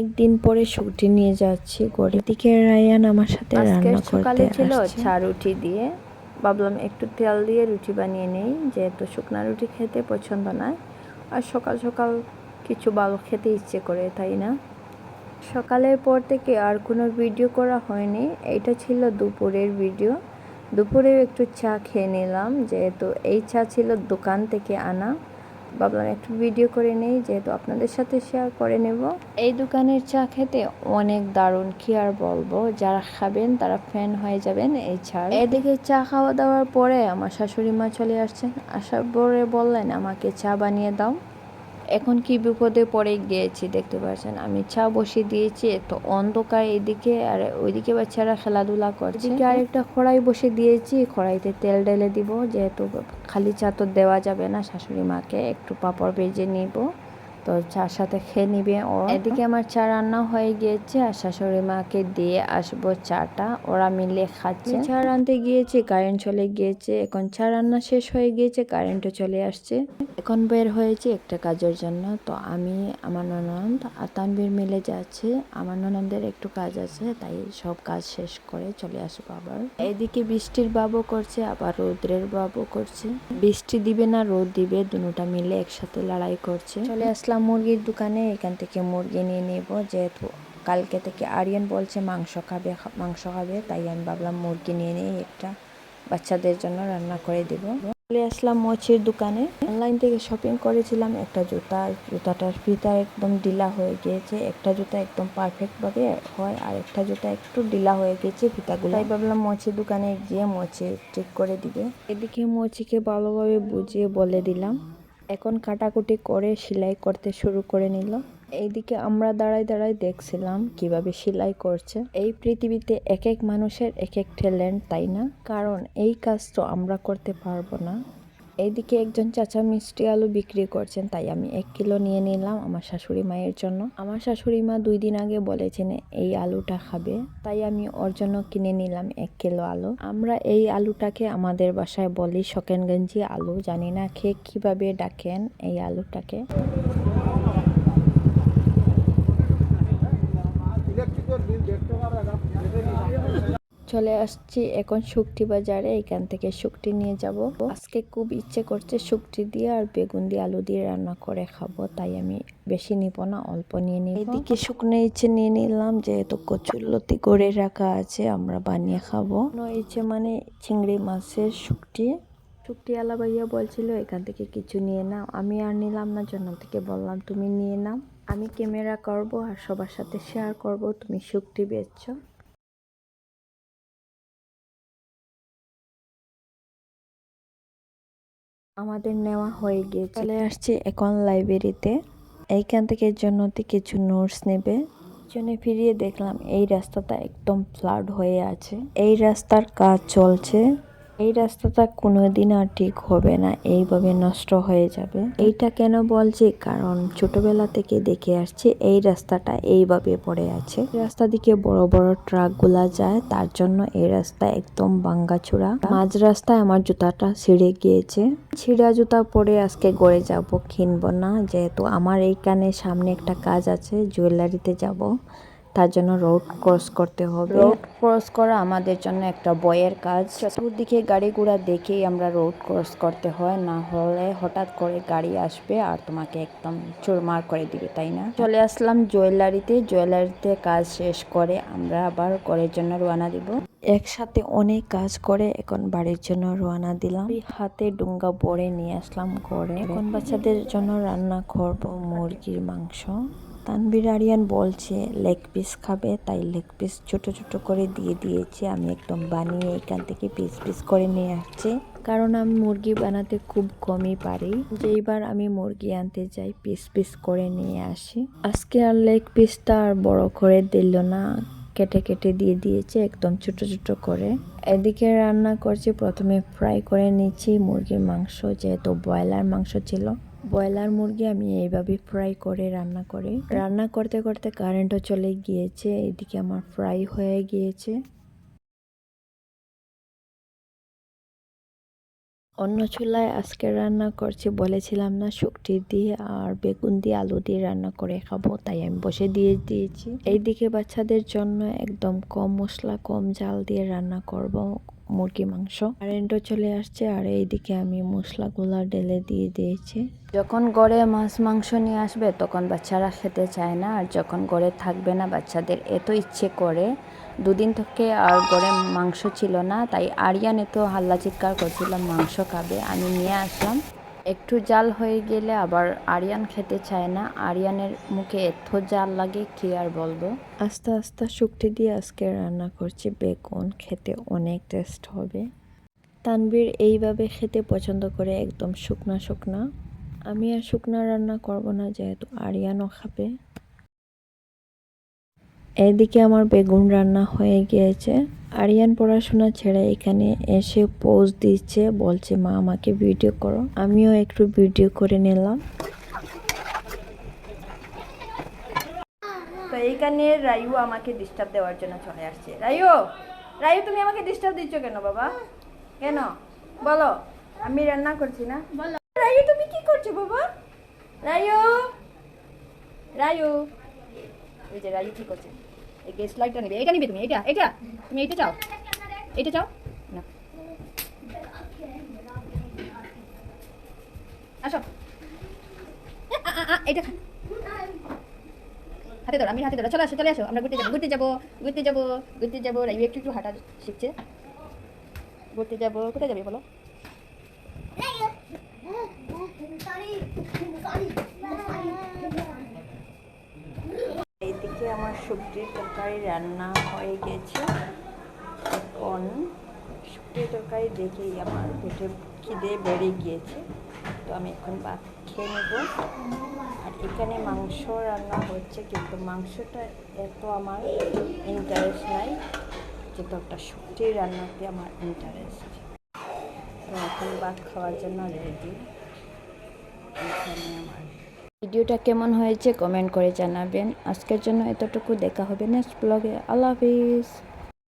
একদিন পরে ছুটি নিয়ে যাচ্ছি গড়ে দিকে রায়ান আমার সাথে রান্না করতে ছিল চা রুটি দিয়ে। ভাবলাম একটু তেল দিয়ে রুটি বানিয়ে নেই যেহেতু শুকনা রুটি খেতে পছন্দ নয়। আর সকাল সকাল কিছু ভালো খেতে ইচ্ছে করে তাই না? সকালের পর থেকে আর কোনো ভিডিও করা হয়নি। এটা ছিল দুপুরের ভিডিও। দুপুরে একটু চা খেয়ে নিলাম যেহেতু এই চা ছিল দোকান থেকে আনা। ভাবলাম একটু ভিডিও করে নেই, যেহেতু আপনাদের সাথে শেয়ার করে নেব। এই দোকানের চা খেতে অনেক দারুণ কি আর বলব, যারা খাবেন তারা ফ্যান হয়ে যাবেন এই চা এদিকে চা খাওয়া দাওয়ার পরে আমার শাশুড়ি মা চলে আসছেন, আসার পরে বললেন, আমাকে চা বানিয়ে দাও। এখন কি বিপদে পড়ে গিয়েছি দেখতে পাচ্ছেন? আমি চা বসিয়ে দিয়েছি, তো অন্ধকার এদিকে আর ওইদিকে বাচ্চারা খেলাধুলা করছে। এদিকে আরেকটা খড়াই বসে দিয়েছি, খড়াইতে তেল ঢেলে দিব, যেহেতু খালি চা তো দেওয়া যাবে না, শাশুড়ি মাকে একটু পাঁপড় ভেজে নিব। তো চার সাথে খেয়ে নিবে ও। এদিকে আমার চা রান্না হয়ে গিয়েছে আর শাশুড়ি মাকে দিয়ে আসব চাটা। ওরা মিলে খাচ্ছে। চা রানতে গিয়েছে কারেন্ট চলে গিয়েছে। এখন চা রান্না শেষ হয়ে গিয়েছে কারেন্টও চলে আসছে। এখন বের হয়েছে একটা কাজের জন্য। তো আমি আমার ননদ আর তানবীর মিলে যাচ্ছে। আমার ননদের একটু কাজ আছে তাই সব কাজ শেষ করে চলে আসব আবার। এদিকে বৃষ্টির বাবু করছে আবার রৌদ্রের বাবু করছে। বৃষ্টি দিবে না রোদ দিবে দুটা মিলে একসাথে লড়াই করছে। চলে আসলাম মুরগির দোকানে, এখান থেকে মুরগি নিয়ে নেব। যেহেতু কালকে থেকে আরিয়ান বলছে মাংস খাবে মাংস খাবে, তাই আমি ভাবলাম মুরগি নিয়ে নিই একটা। বাচ্চাদের জন্য রান্না করে দেব। চলে আসলাম মচির দোকানে। অনলাইন থেকে শপিং করেছিলাম, একটা জুতা। জুতাটার ফিতা একদম ঢিলা হয়ে গিয়েছে। একটা জুতা একদম পারফেক্টভাবে হয়, আর একটা জুতা একটু ঢিলা হয়ে গেছে ফিতাগুলো। তাই ভাবলাম মচির দোকানে গিয়ে মচি ঠিক করে দিবে। এদিকে মচিকে ভালোভাবে বুঝিয়ে বলে দিলাম। এখন কাটাকুটি করে সেলাই করতে শুরু করে নিল। এইদিকে আমরা দাঁড়ায় দাঁড়ায় দেখছিলাম কীভাবে সেলাই করছে। এই পৃথিবীতে এক এক মানুষের এক এক ট্যালেন্ট তাই না? কারণ এই কাজ তো আমরা করতে পারব না। এইদিকে একজন চাচা মিষ্টি আলু বিক্রি করছেন, তাই আমি এক কিলো নিয়ে নিলাম আমার শাশুড়ি মায়ের জন্য। আমার শাশুড়ি মা দুই দিন আগে বলেছেন, এই আলুটা খাবে। তাই আমি ওর জন্য কিনে নিলাম এক কিলো আলু। আমরা এই আলুটাকে আমাদের বাসায় বলি শকেনগঞ্জি আলু। জানি না খেয়ে কীভাবে ডাকেন এই আলুটাকে। চলে আসছি এখন শুকটি বাজারে, এখান থেকে শুকটি নিয়ে যাব। আজকে খুব ইচ্ছে করছে শুকটি দিয়ে আর বেগুন দিয়ে আলু দিয়ে রান্না করে খাব, তাই আমি বেশি নিব না, অল্প নিয়ে নিই এদিকে শুকনো ইচ্ছে নিয়ে নিলাম, যেহেতু কচুরলতি করে রাখা আছে, আমরা বানিয়ে খাব। ইচ্ছে মানে চিংড়ি মাছের শুকটি শুকটি আলা ভাইয়া বলছিল, এখান থেকে কিছু নিয়ে নাও। আমি আর নিলাম না জন্য থেকে বললাম, তুমি নিয়ে নাও। আমি ক্যামেরা করব আর সবার সাথে শেয়ার করব, তুমি শুকটি বেচছো। আমাদের নেওয়া হয়ে গিয়েছে। চলে আসছি এখন লাইব্রেরিতে। এইখান থেকে জন্যতে কিছু নোটস নেবে। জন্য ফিরিয়ে দেখলাম এই রাস্তাটা একদম ফ্লাড হয়ে আছে। এই রাস্তার কাজ চলছে। এই রাস্তাটা কোনোদিন আর ঠিক হবে না, এইভাবে নষ্ট হয়ে যাবে। এইটা কেন বলছি? কারণ ছোটবেলা থেকে দেখে আসছি এই রাস্তাটা এইভাবে পড়ে আছে। রাস্তা দিকে বড় বড় ট্রাকগুলা যায়, তার জন্য এই রাস্তা একদম ভাঙ্গাচুরা মাঝ রাস্তায় আমার জুতাটা ছিঁড়ে গিয়েছে। ছিঁড়া জুতা পরে আজকে গড়ে যাব, কিনবো না, যেহেতু আমার এইখানে সামনে একটা কাজ আছে, জুয়েলারিতে যাব। তার জন্য রোড ক্রস করতে হবে। রোড ক্রস করা আমাদের জন্য একটা বয়ের কাজ। চতুর্দিকে গাড়ি ঘোড়া দেখেই আমরা রোড ক্রস করতে হয়, না হলে হঠাৎ করে গাড়ি আসবে আর তোমাকে একদম চুরমার করে দিবে, তাই না? চলে আসলাম জুয়েলারিতে জুয়েলারিতে কাজ শেষ করে আমরা আবার ঘরের জন্য রওনা দিব। একসাথে অনেক কাজ করে এখন বাড়ির জন্য রওনা দিলাম। হাতে ডুঙ্গা বড়ে নিয়ে আসলাম ঘরে। এখন বাচ্চাদের জন্য রান্না করব মুরগির মাংস। তানবির আরিয়ান বলছে, লেগ পিস খাবে, তাই লেগ পিস ছোট ছোট করে দিয়ে দিয়েছি। আমি একদম বানিয়ে এখান থেকে পিস পিস করে নিয়ে আসছি। কারণ আমি মুরগি বানাতে খুব কমই পারি। যেইবার আমি মুরগি আনতে যাই, পিস পিস করে নিয়ে আসি। আজকে আর লেগ পিসটা আর বড় করে দিল না। কেটে কেটে দিয়ে দিয়েছে, একদম ছোট ছোট করে। এদিকে রান্না করছি, প্রথমে ফ্রাই করে নিচ্ছি। মুরগির মাংস যেহেতু ব্রয়লার মাংস ছিল ব্রয়লার মুরগি আমি এইভাবে ফ্রাই করে রান্না করি। রান্না করতে করতে কারেন্টও চলে গিয়েছে, এদিকে আমার ফ্রাই হয়ে গিয়েছে। অন্য চুলায় আজকে রান্না করছি বলেছিলাম না, শুকটি দিয়ে আর বেগুন দিয়ে আলু দিয়ে রান্না করে খাব, তাই আমি বসে দিয়ে দিয়েছি। এইদিকে বাচ্চাদের জন্য একদম কম মশলা, কম জাল দিয়ে রান্না করব। মুরগি, মাংস। কারেন্টও চলে আসছে, আর এইদিকে আমি মশলাগুলা ডেলে দিয়ে দিয়েছি। যখন গড়ে মাছ, মাংস নিয়ে আসবে, তখন বাচ্চারা খেতে চায় না। আর যখন গড়ে থাকবে না, বাচ্চাদের এত ইচ্ছে করে। দুদিন থেকে আর গড়ে মাংস ছিল না, তাই আরিয়ান এত হাল্লা চিৎকার করছিলাম মাংস খাবে, আমি নিয়ে আসলাম। একটু জাল হয়ে গেলে আবার আরিয়ান খেতে চায় না। আরিয়ানের মুখে এত জাল লাগে, কি আর বলব? আস্তে আস্তে শুক্তি দিয়ে আজকে রান্না করছি বেগুন, খেতে অনেক টেস্ট হবে। তানবীর এইভাবে খেতে পছন্দ করে একদম শুকনা শুকনা। আমি আর শুকনা রান্না করব না, যেহেতু আরিয়ানও খাবে। এদিকে আমার বেগুন রান্না হয়ে গিয়েছে। আরিয়ান পড়াশোনা ছেড়ে এখানে এসে পোজ দিচ্ছে বলছে মা আমাকে ভিডিও করো। আমিও একটু ভিডিও করে নিলাম। তো এইখানে রায়ু আমাকে ডিস্টার্ব দেওয়ার জন্য চলে আসছে। রায়ু রায়ু তুমি আমাকে ডিস্টার্ব দিচ্ছ কেন বাবা? কেন? বলো। আমি রান্না করছি না? বলো। রায়ু তুমি কি করছ বাবা? রায়ু রায়ু। এই যে রায়ু কি করছে। এই গ্যাস লাইটটা নেবে। এটা নিবে তুমি এটা এটা তুমি এটা চাও? এটা চাও? না। আসো। এটা হাতে ধরো আমি হাতে ধরো। চলে আসো চলে আসো। আমরা ঘুরতে যাব ঘুরতে যাব ঘুরতে যাব ঘুরতে যাব। রাইবু একটু একটু হাঁটা শিখছে। ঘুরতে যাব। কোথায় যাবে বলো এইদিকে আমার সবজির তরকারি রান্না হয়ে গেছে। এখন সবজির তরকারি দেখেই আমার পেটে খিদে বেড়ে গিয়েছে। তো আমি এখন ভাত খেয়ে নেব। আর এখানে মাংস রান্না হচ্ছে, কিন্তু মাংসটা এত আমার ইন্টারেস্ট নাই যেহেতু একটা সবজি রান্নাতে আমার ইন্টারেস্ট তো এখন ভাত খাওয়ার জন্য রেডি এখানে আমার ভিডিওটা কেমন হয়েছে কমেন্ট করে জানাবেন। আজকের জন্য এতটুকু, দেখা হবে নেক্সট ব্লগে। আল্লাহ হাফিজ।